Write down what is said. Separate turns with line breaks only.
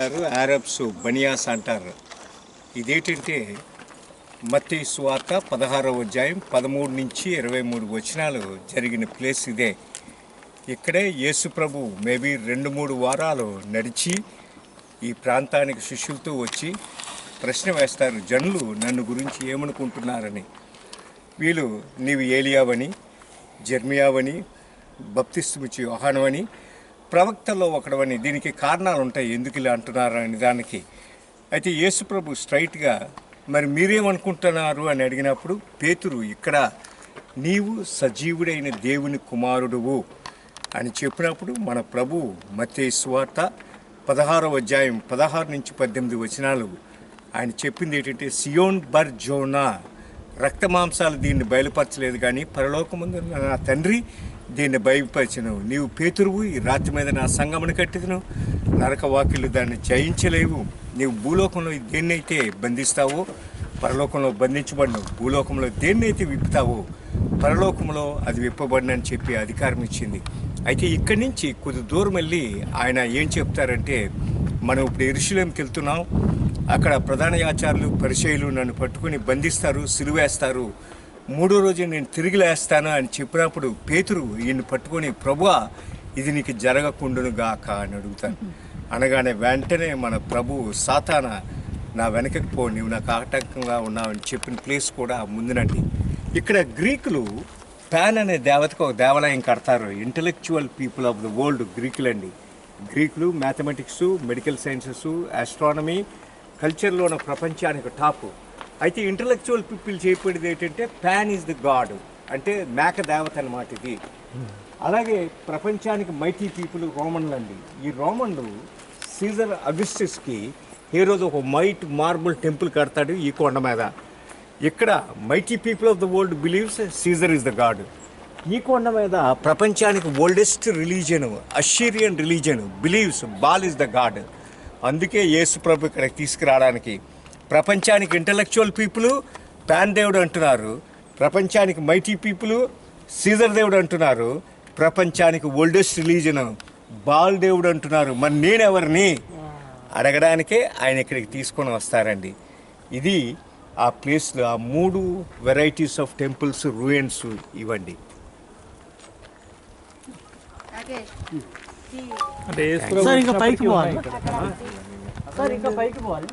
అంటారు ఆరబ్స్ బనియాస్ అంటారు. ఇదేంటంటే మత్తి స్వార్త పదహారవ అధ్యాయం పదమూడు నుంచి ఇరవై మూడు వచనాలు జరిగిన ప్లేస్ ఇదే. ఇక్కడే యేసు ప్రభు మేబీ రెండు మూడు వారాలు నడిచి ఈ ప్రాంతానికి శిష్యులతో వచ్చి ప్రశ్న వేస్తారు జనులు నన్ను గురించి ఏమనుకుంటున్నారని? వీళ్ళు నీవు ఏలియావని జర్మియావని బప్తిస్తుమిచ్చి యోహానవని ప్రవక్తల్లో ఒకడవని దీనికి కారణాలు ఉంటాయి ఎందుకు ఇలా అంటున్నారు అనే దానికి. అయితే యేసుప్రభు స్ట్రైట్గా మరి మీరేమనుకుంటున్నారు అని అడిగినప్పుడు పేతురు ఇక్కడ నీవు సజీవుడైన దేవుని కుమారుడువు అని చెప్పినప్పుడు మన ప్రభు మత్తయి పదహారవ అధ్యాయం పదహారు నుంచి పద్దెనిమిది వచనాలు ఆయన చెప్పింది ఏంటంటే సియోన్ బర్ జోనా రక్త మాంసాలు దీన్ని బయలుపరచలేదు కానీ పరలోకముందు నా తండ్రి దీన్ని బయలుపరిచినవు. నీవు పేతురువు ఈ రాత్రి మీద నా సంగమను కట్టిదను నరక వాక్యులు దాన్ని జయించలేవు. నీవు భూలోకంలో దేన్నైతే బంధిస్తావో పరలోకంలో బంధించబడినవు. భూలోకంలో దేన్నైతే విప్పుతావో పరలోకంలో అది విప్పబడినని చెప్పి అధికారం ఇచ్చింది అయితే ఇక్కడి నుంచి కొద్ది దూరం వెళ్ళి ఆయన ఏం చెప్తారంటే మనం ఇప్పుడు ఎరుశలేంకి వెళ్తున్నాం. అక్కడ ప్రధాన ఆచార్యులు పరిచయులు నన్ను పట్టుకొని బంధిస్తారు సిలువేస్తారు మూడో రోజు నేను తిరిగి లేస్తాను అని చెప్పినప్పుడు పేతురు ఈయన్ని పట్టుకొని ప్రభువా ఇది నీకు జరగకుండును గాక అని అడుగుతాను. అనగానే వెంటనే మన ప్రభు సాతాన నా వెనకకి పో నీవు నాకు ఆటంకంగా ఉన్నావని చెప్పిన ప్లేస్ కూడా ముందునండి. ఇక్కడ గ్రీకులు ప్యాన్ అనే దేవతకు ఒక దేవాలయం కడతారు. Intellectual people of the world గ్రీకులండి. గ్రీకులు మ్యాథమెటిక్స్ మెడికల్ సైన్సెస్ ఆస్ట్రానమీ కల్చర్లో ఉన్న ప్రపంచానికి టాప్. అయితే ఇంటలెక్చువల్ పీపుల్ చేయబడేది ఏంటంటే ప్యాన్ ఈజ్ ద గాడ్ అంటే మేక దేవత అనమాట ఇది. అలాగే ప్రపంచానికి మైటీ పీపుల్ రోమన్లు అండి. ఈ రోమన్లు సీజర్ అగస్టిస్కి ఏ రోజు ఒక మైట్ మార్బుల్ టెంపుల్ కడతాడు ఈ కొండ మీద. ఇక్కడ mighty people of the world believes Caesar is the god. ఈ కొండ మీద ప్రపంచానికి oldest religion Assyrian religion believes Baal is the god అందుకే యేసు ప్రభు ఇక్కడికి తీసుకురావడానికి ప్రపంచానికి ఇంటలెక్చువల్ పీపుల్ ప్యాన్ దేవుడు అంటున్నారు. ప్రపంచానికి మైటీ పీపుల్ సీజర్ దేవుడు అంటున్నారు. ప్రపంచానికి ఓల్డెస్ట్ రిలీజన్ బాల్ దేవుడు అంటున్నారు. మరి నేనెవరిని? అడగడానికే ఆయన ఇక్కడికి తీసుకొని వస్తారండి. ఇది ఆ ప్లేస్లో ఆ మూడు వెరైటీస్ ఆఫ్ టెంపుల్స్ రూయన్స్ ఇవ్వండి.
అంటే
సార్ ఇంకా పైకి పోవాలి. సార్ ఇంకా పైకి పోవాలి.